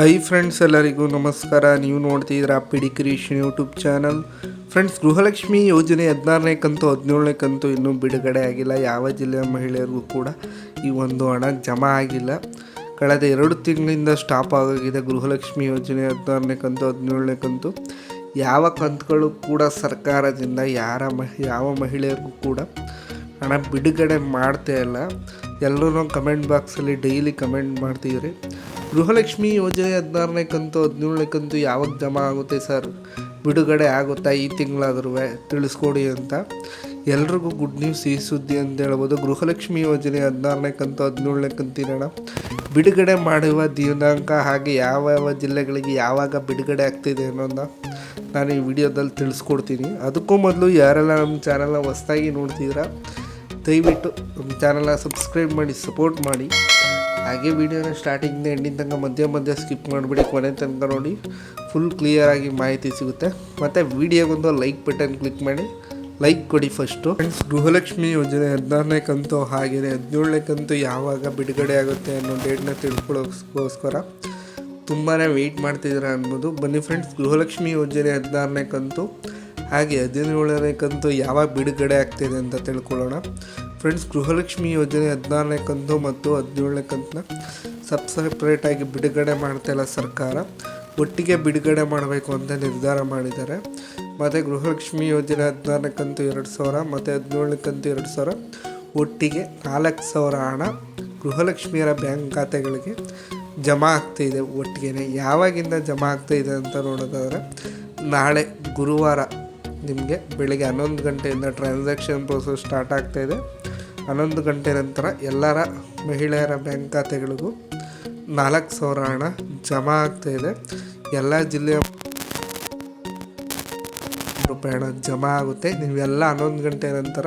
Hi friends ಎಲ್ಲರಿಗೂ ನಮಸ್ಕಾರ. ನೀವು ನೋಡ್ತಿದ್ದೀರಾ PD creation YouTube channel friends Gruhalakshmi ಯೋಜನೆ ಹದಿನಾರನೇ ಕಂತು, ಹದಿನೇಳನೇ ಕಂತು ಇನ್ನೂ ಬಿಡುಗಡೆ ಆಗಿಲ್ಲ. ಯಾವ ಜಿಲ್ಲೆಯ ಮಹಿಳೆಯರಿಗೂ ಕೂಡ ಈ ಒಂದು ಹಣ ಜಮಾ ಆಗಿಲ್ಲ. ಕಳೆದ ಎರಡು ತಿಂಗಳಿಂದ ಸ್ಟಾಪ್ ಆಗೋಗಿದೆ ಗೃಹಲಕ್ಷ್ಮಿ ಯೋಜನೆ ಹದಿನಾರನೇ ಕಂತು, ಹದಿನೇಳನೇ ಕಂತು. ಯಾವ ಕಂತುಗಳು ಕೂಡ ಸರ್ಕಾರದಿಂದ ಯಾರ ಮಹಿ, ಯಾವ ಮಹಿಳೆಯರಿಗೂ ಕೂಡ ಹಣ ಬಿಡುಗಡೆ ಮಾಡ್ತಾ ಇಲ್ಲ. ಎಲ್ಲರೂ ಕಮೆಂಟ್ ಬಾಕ್ಸಲ್ಲಿ ಡೈಲಿ ಕಮೆಂಟ್ ಮಾಡ್ತಿದ್ರಿ ಗೃಹಲಕ್ಷ್ಮಿ ಯೋಜನೆ ಹದಿನಾರನೇ ಕಂತು, ಹದಿನೇಳನೇ ಕಂತು ಯಾವಾಗ ಜಮಾ ಆಗುತ್ತೆ ಸರ್? ಬಿಡುಗಡೆ ಆಗುತ್ತಾ ಈ ತಿಂಗಳಾದ್ರೂ ತಿಳಿಸ್ಕೊಡಿ ಅಂತ. ಎಲ್ರಿಗೂ ಗುಡ್ ನ್ಯೂಸ್, ಈ ಸುದ್ದಿ ಅಂತ ಹೇಳ್ಬೋದು. ಗೃಹಲಕ್ಷ್ಮಿ ಯೋಜನೆ ಹದಿನಾರನೇ ಕಂತು, ಹದಿನೇಳನೇ ಕಂತು ಹಣ ಬಿಡುಗಡೆ ಮಾಡುವ ದಿನಾಂಕ ಹಾಗೆ ಯಾವ ಯಾವ ಜಿಲ್ಲೆಗಳಿಗೆ ಯಾವಾಗ ಬಿಡುಗಡೆ ಆಗ್ತಿದೆ ಅನ್ನೋದನ್ನ ನಾನು ಈ ವಿಡಿಯೋದಲ್ಲಿ ತಿಳಿಸ್ಕೊಡ್ತೀನಿ. ಅದಕ್ಕೂ ಮೊದಲು ಯಾರೆಲ್ಲ ನಮ್ಮ ಚಾನಲ್ನ ಹೊಸ್ದಾಗಿ ನೋಡ್ತಿದ್ದೀರಾ, ದಯವಿಟ್ಟು ನಮ್ಮ ಚಾನಲ್ನ ಸಬ್ಸ್ಕ್ರೈಬ್ ಮಾಡಿ ಸಪೋರ್ಟ್ ಮಾಡಿ. ಹಾಗೆ ವಿಡಿಯೋನ ಸ್ಟಾರ್ಟಿಂಗ್ನ ಎಂಡಿನ ತನಕ ಮಧ್ಯ ಮಧ್ಯ ಸ್ಕಿಪ್ ಮಾಡಿಬಿಡಿ, ಕೊನೆ ತನಕ ನೋಡಿ. ಫುಲ್ ಕ್ಲಿಯರಾಗಿ ಮಾಹಿತಿ ಸಿಗುತ್ತೆ. ಮತ್ತು ವಿಡಿಯೋಗೊಂದು ಲೈಕ್ ಬಟನ್ ಕ್ಲಿಕ್ ಮಾಡಿ. ಲೈಕ್ ಕೊಡಿ ಫಸ್ಟು ಫ್ರೆಂಡ್ಸ್ ಗೃಹಲಕ್ಷ್ಮಿ ಯೋಜನೆ ಹದಿನಾರನೇ ಕಂತು ಹಾಗೆಯೇ ಹದಿನೇಳನೇ ಕಂತು ಯಾವಾಗ ಬಿಡುಗಡೆ ಆಗುತ್ತೆ ಅನ್ನೋ ಡೇಟ್ನ ತಿಳ್ಕೊಳ್ಳೋಕ್ಕೋಸ್ಕರ ತುಂಬಾ ವೆಯ್ಟ್ ಮಾಡ್ತಿದ್ದೀರಾ ಅನ್ಬೋದು ಬನ್ನಿ ಫ್ರೆಂಡ್ಸ್ ಗೃಹಲಕ್ಷ್ಮಿ ಯೋಜನೆ ಹದಿನಾರನೇ ಕಂತು. ಹಾಗೆ ಹದಿನೇಳನೇ ಕಂತು ಯಾವಾಗ ಬಿಡುಗಡೆ ಆಗ್ತಿದೆ ಅಂತ ತಿಳ್ಕೊಳ್ಳೋಣ. ಫ್ರೆಂಡ್ಸ್ ಗೃಹಲಕ್ಷ್ಮಿ ಯೋಜನೆ ಹದಿನಾರನೇ ಕಂತು ಮತ್ತು ಹದಿನೇಳನೇ ಕಂತನ್ನ ಸಬ್ ಸಪ್ರೇಟಾಗಿ ಬಿಡುಗಡೆ ಮಾಡ್ತಾಯಿಲ್ಲ ಸರ್ಕಾರ. ಒಟ್ಟಿಗೆ ಬಿಡುಗಡೆ ಮಾಡಬೇಕು ಅಂತ ನಿರ್ಧಾರ ಮಾಡಿದ್ದಾರೆ. ಮತ್ತು ಗೃಹಲಕ್ಷ್ಮಿ ಯೋಜನೆ ಹದಿನಾರನೇ ಕಂತು ಎರಡು ಸಾವಿರ, ಮತ್ತು ಹದಿನೇಳನೇ ಕಂತು ಎರಡು ಸಾವಿರ. ಒಟ್ಟಿಗೆ ನಾಲ್ಕು ಸಾವಿರ ಹಣ ಗೃಹಲಕ್ಷ್ಮಿಯರ ಬ್ಯಾಂಕ್ ಖಾತೆಗಳಿಗೆ ಜಮಾ ಆಗ್ತಾಯಿದೆ ಒಟ್ಟಿಗೆ ಯಾವಾಗಿಂದ ಜಮಾ ಆಗ್ತಾಯಿದೆ ಅಂತ ನೋಡೋದಾದರೆ ನಾಳೆ ಗುರುವಾರ ನಿಮಗೆ ಬೆಳಿಗ್ಗೆ ಹನ್ನೊಂದು ಗಂಟೆಯಿಂದ ಟ್ರಾನ್ಸಾಕ್ಷನ್ ಪ್ರೋಸೆಸ್ ಸ್ಟಾರ್ಟ್ ಆಗ್ತಾಯಿದೆ ಹನ್ನೊಂದು ಗಂಟೆ ನಂತರ ಎಲ್ಲರ ಮಹಿಳೆಯರ ಬ್ಯಾಂಕ್ ಖಾತೆಗಳಿಗೂ ನಾಲ್ಕು ಸಾವಿರ ಹಣ ಜಮಾ ಇದೆ. ಎಲ್ಲ ಜಿಲ್ಲೆಯ ರೂಪಾಯಿ ಹಣ ಜಮಾ ಆಗುತ್ತೆ. ನೀವೆಲ್ಲ ಹನ್ನೊಂದು ಗಂಟೆ ನಂತರ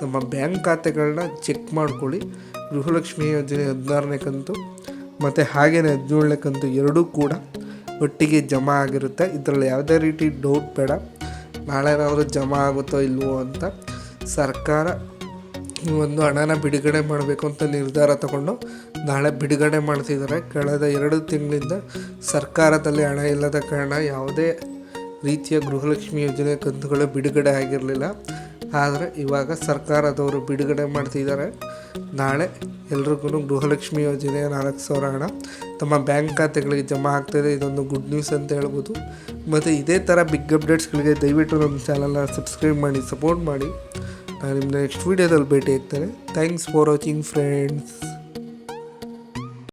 ತಮ್ಮ ಬ್ಯಾಂಕ್ ಖಾತೆಗಳನ್ನ ಚೆಕ್ ಮಾಡ್ಕೊಳ್ಳಿ. ಗೃಹಲಕ್ಷ್ಮಿ ಯೋಜನೆ ಹದಿನಾರನೇ ಕಂತು ಮತ್ತು ಹಾಗೆಯೇ ಹದಿನೇಳನೇ ಕಂತು ಎರಡೂ ಕೂಡ ಒಟ್ಟಿಗೆ ಜಮಾ ಆಗಿರುತ್ತೆ. ಇದರಲ್ಲಿ ಯಾವುದೇ ರೀತಿ ಡೌಟ್ ಬೇಡ. ನಾಳೆನಾದರೂ ಜಮಾ ಆಗುತ್ತೋ ಇಲ್ವೋ ಅಂತ ಸರ್ಕಾರ ಈ ಒಂದು ಹಣನ ಬಿಡುಗಡೆ ಮಾಡಬೇಕು ಅಂತ ನಿರ್ಧಾರ ತಗೊಂಡು ನಾಳೆ ಬಿಡುಗಡೆ ಮಾಡ್ತಿದ್ದಾರೆ. ಕಳೆದ ಎರಡು ತಿಂಗಳಿಂದ ಸರ್ಕಾರದಲ್ಲಿ ಹಣ ಇಲ್ಲದ ಕಾರಣ ಯಾವುದೇ ರೀತಿಯ ಗೃಹಲಕ್ಷ್ಮಿ ಯೋಜನೆ ಕಂತುಗಳು ಬಿಡುಗಡೆ ಆಗಿರಲಿಲ್ಲ. ಆದರೆ ಇವಾಗ ಸರ್ಕಾರದವರು ಬಿಡುಗಡೆ ಮಾಡ್ತಿದ್ದಾರೆ. ನಾಳೆ ಎಲ್ರಿಗೂ ಗೃಹಲಕ್ಷ್ಮಿ ಯೋಜನೆ ನಾಲ್ಕು ಸಾವಿರ ಹಣ. ತಮ್ಮ ಬ್ಯಾಂಕ್ ಖಾತೆಗಳಿಗೆ ಜಮಾ ಆಗ್ತಾಯಿದೆ ಇದೊಂದು ಗುಡ್ ನ್ಯೂಸ್ ಅಂತ ಹೇಳ್ಬೋದು. ಮತ್ತು ಇದೇ ಥರ ಬಿಗ್ ಅಪ್ಡೇಟ್ಸ್ಗಳಿಗೆ ದಯವಿಟ್ಟು ನಮ್ಮ ಚಾನಲ್ನ ಸಬ್ಸ್ಕ್ರೈಬ್ ಮಾಡಿ, ಸಪೋರ್ಟ್ ಮಾಡಿ. ನಾನು ನಿಮ್ಮ ನೆಕ್ಸ್ಟ್ ವೀಡಿಯೋದಲ್ಲಿ ಭೇಟಿ ಆಗ್ತಾರೆ ಥ್ಯಾಂಕ್ಸ್ ಫಾರ್ ವಾಚಿಂಗ್, ಫ್ರೆಂಡ್ಸ್.